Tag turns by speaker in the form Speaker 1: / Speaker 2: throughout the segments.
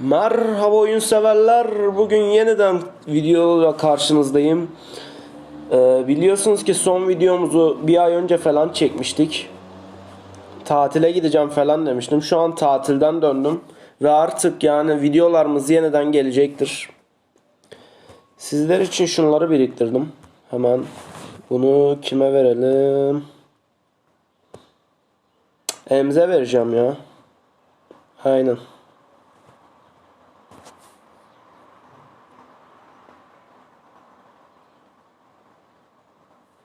Speaker 1: Merhaba oyun severler. Bugün yeniden videoyla karşınızdayım. Ee, biliyorsunuz ki son videomuzu bir ay önce falan çekmiştik. Tatile gideceğim falan demiştim. Şu an tatilden döndüm. Ve artık yani videolarımız yeniden gelecektir. Sizler için şunları biriktirdim. Hemen bunu kime verelim? Emze vereceğim ya. Aynen.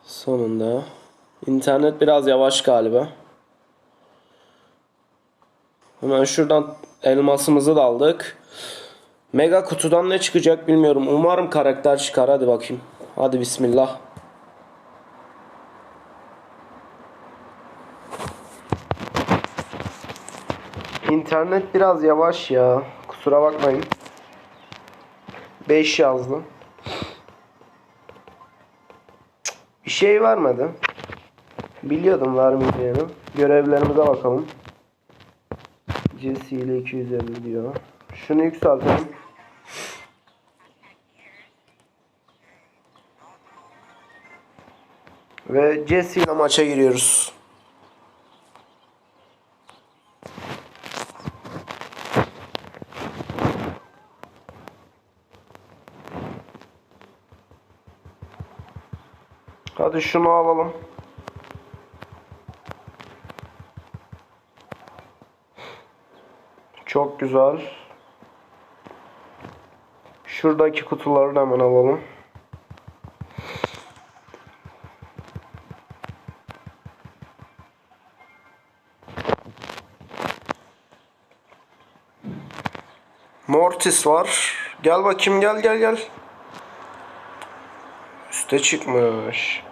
Speaker 1: Sonunda. İnternet biraz yavaş galiba. Hemen şuradan elmasımızı da aldık. Mega kutudan ne çıkacak bilmiyorum. Umarım karakter çıkar. Hadi bakayım. Hadi bismillah. İnternet biraz yavaş ya. Kusura bakmayın. 5 yazdı. Şey vermedi. Biliyordum vermeyeceğini. Görevlerimize bakalım. Jesse ile 250 diyor. Şunu yükseltelim. Ve Jesse ile maça giriyoruz. Hadi şunu alalım. Çok güzel. Şuradaki kutuları da hemen alalım. Mortis var. Gel bakayım gel gel gel. Üste çıkmış.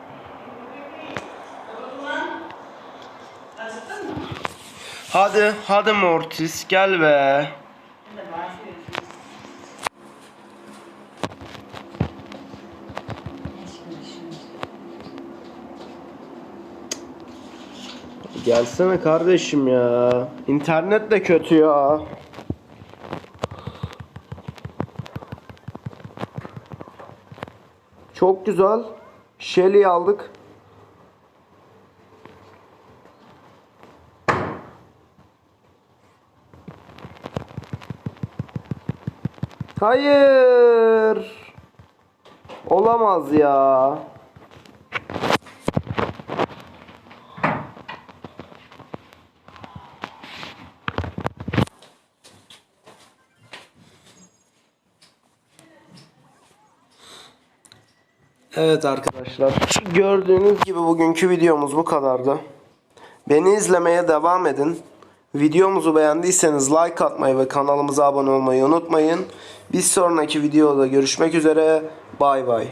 Speaker 1: Hadi, hadi Mortis gel be. Gelsene kardeşim ya. İnternet de kötü ya. Çok güzel. Shelly aldık. Hayır. Olamaz ya. Evet arkadaşlar. Gördüğünüz gibi bugünkü videomuz bu kadardı. Beni izlemeye devam edin. Videomuzu beğendiyseniz like atmayı ve kanalımıza abone olmayı unutmayın. Bir sonraki videoda görüşmek üzere. Bay bay.